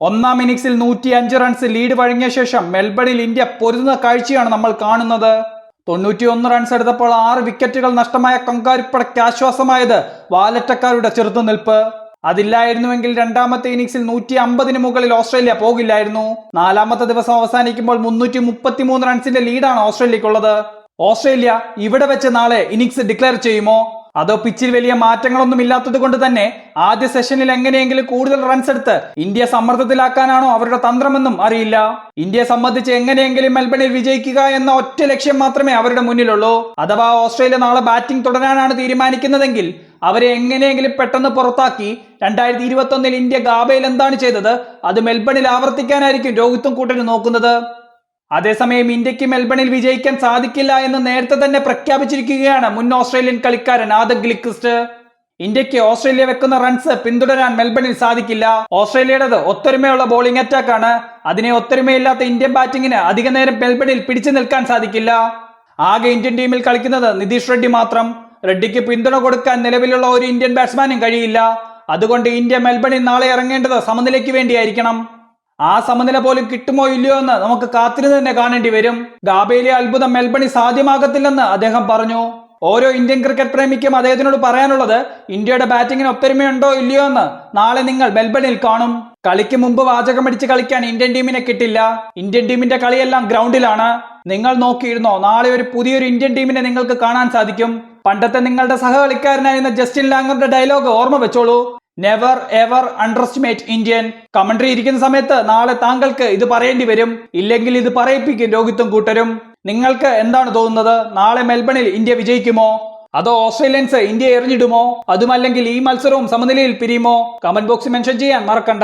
ഒന്നാം ഇന്നിംഗ്സിൽ നൂറ്റി അഞ്ച് റൺസ് ലീഡ് വഴങ്ങിയ ശേഷം മെൽബണിൽ ഇന്ത്യ പൊരുതുന്ന കാഴ്ചയാണ് നമ്മൾ കാണുന്നത്. തൊണ്ണൂറ്റിയൊന്ന് റൺസ് എടുത്തപ്പോൾ ആറ് വിക്കറ്റുകൾ നഷ്ടമായ കങ്കാരിപ്പടയ്ക്ക് ആശ്വാസമായത് വാലറ്റക്കാരുടെ ചെറുത്തുനിൽപ്പ്. അതില്ലായിരുന്നുവെങ്കിൽ രണ്ടാമത്തെ ഇന്നിംഗ്സിൽ നൂറ്റി അമ്പതിന് മുകളിൽ ഓസ്ട്രേലിയ പോകില്ലായിരുന്നു. നാലാമത്തെ ദിവസം അവസാനിക്കുമ്പോൾ മുന്നൂറ്റി മുപ്പത്തിമൂന്ന് റൺസിന്റെ ലീഡാണ് ഓസ്ട്രേലിയക്കുള്ളത്. ഓസ്ട്രേലിയ ഇവിടെ വെച്ച് നാളെ ഇന്നിംഗ്സ് ഡിക്ലെയർ ചെയ്യുമോ? അതോ പിച്ചിൽ വലിയ മാറ്റങ്ങളൊന്നും ഇല്ലാത്തത് കൊണ്ട് തന്നെ ആദ്യ സെഷനിൽ എങ്ങനെയെങ്കിലും കൂടുതൽ റൺസ് എടുത്ത് ഇന്ത്യ സമ്മർദ്ദത്തിലാക്കാനാണോ അവരുടെ തന്ത്രമെന്നും അറിയില്ല. ഇന്ത്യയെ സംബന്ധിച്ച് എങ്ങനെയെങ്കിലും മെൽബണിൽ വിജയിക്കുക എന്ന ഒറ്റ ലക്ഷ്യം മാത്രമേ അവരുടെ മുന്നിലുള്ളൂ. അഥവാ ഓസ്ട്രേലിയ നാളെ ബാറ്റിംഗ് തുടരാനാണ് തീരുമാനിക്കുന്നതെങ്കിൽ അവരെ എങ്ങനെയെങ്കിലും പെട്ടെന്ന് പുറത്താക്കി രണ്ടായിരത്തി ഇരുപത്തി ഒന്നിൽ ഇന്ത്യ ഗാബയിൽ എന്താണ് ചെയ്തത്? അത് മെൽബണിൽ ആവർത്തിക്കാനായിരിക്കും രോഹിത്തും കൂട്ടരും നോക്കുന്നത്. അതേസമയം ഇന്ത്യയ്ക്ക് മെൽബണിൽ വിജയിക്കാൻ സാധിക്കില്ല എന്ന് നേരത്തെ തന്നെ പ്രഖ്യാപിച്ചിരിക്കുകയാണ് മുൻ ഓസ്ട്രേലിയൻ കളിക്കാരൻ ആദം ഗ്ലിക്രിസ്റ്റ് ഇന്ത്യയ്ക്ക് ഓസ്ട്രേലിയ വെക്കുന്ന റൺസ് പിന്തുടരാൻ മെൽബണിൽ സാധിക്കില്ല. ഓസ്ട്രേലിയയുടേത് ഒത്തൊരുമയുള്ള ബോളിംഗ് അറ്റാക്ക് ആണ് അതിനെ ഒത്തൊരുമയില്ലാത്ത ഇന്ത്യൻ ബാറ്റിംഗിന് അധിക നേരം മെൽബണിൽ പിടിച്ചു നിൽക്കാൻ സാധിക്കില്ല. ആകെ ഇന്ത്യൻ ടീമിൽ കളിക്കുന്നത് നിതീഷ് റെഡ്ഡി മാത്രം. റെഡ്ഡിക്ക് പിന്തുണ കൊടുക്കാൻ നിലവിലുള്ള ഒരു ഇന്ത്യൻ ബാറ്റ്സ്മാനും കഴിയില്ല. അതുകൊണ്ട് ഇന്ത്യ മെൽബണിൽ നാളെ ഇറങ്ങേണ്ടത് സമനിലയ്ക്ക് വേണ്ടിയായിരിക്കണം. ആ സമനില പോലും കിട്ടുമോ ഇല്ലയോ എന്ന് നമുക്ക് കാത്തിരുന്ന് തന്നെ കാണേണ്ടി വരും. ഗാബയിലെ അത്ഭുതം മെൽബണി സാധ്യമാകത്തില്ലെന്ന് അദ്ദേഹം പറഞ്ഞു. ഓരോ ഇന്ത്യൻ ക്രിക്കറ്റ് പ്രേമിക്കും അദ്ദേഹത്തിനോട് പറയാനുള്ളത് ഇന്ത്യയുടെ ബാറ്റിങ്ങിന് ഒത്തൊരുമയുണ്ടോ ഇല്ലയോ എന്ന് നാളെ നിങ്ങൾ മെൽബണിൽ കാണും. കളിക്ക് മുമ്പ് വാചകമടിച്ച് കളിക്കാൻ ഇന്ത്യൻ ടീമിനെ കിട്ടില്ല. ഇന്ത്യൻ ടീമിന്റെ കളിയെല്ലാം ഗ്രൗണ്ടിലാണ്. നിങ്ങൾ നോക്കിയിരുന്നോ നാളെ ഒരു പുതിയൊരു ഇന്ത്യൻ ടീമിനെ നിങ്ങൾക്ക് കാണാൻ സാധിക്കും. പണ്ടത്തെ നിങ്ങളുടെ സഹകളിക്കാരനായിരുന്ന ജസ്റ്റിൻ ലാംഗറുടെ ഡയലോഗ് ഓർമ്മ വെച്ചോളൂ. Never ever underestimate Indian commentary ഇരിക്കുന്ന സമയത്ത് നാളെ താങ്കൾക്ക് ഇത് പറയേണ്ടി വരും. ഇല്ലെങ്കിൽ ഇത് പറയിപ്പിക്കും രോഹിത്തും കൂട്ടരും. നിങ്ങൾക്ക് എന്താണ് തോന്നുന്നത്? നാളെ മെൽബണിൽ ഇന്ത്യ വിജയിക്കുമോ? അതോ ഓസ്ട്രേലിയൻസ് ഇന്ത്യ എറിഞ്ഞിടുമോ? അതുമല്ലെങ്കിൽ ഈ മത്സരവും സമനിലയിൽ പിരിയുമോ? കമന്റ് ബോക്സ് മെൻഷൻ ചെയ്യാൻ മറക്കണ്ട.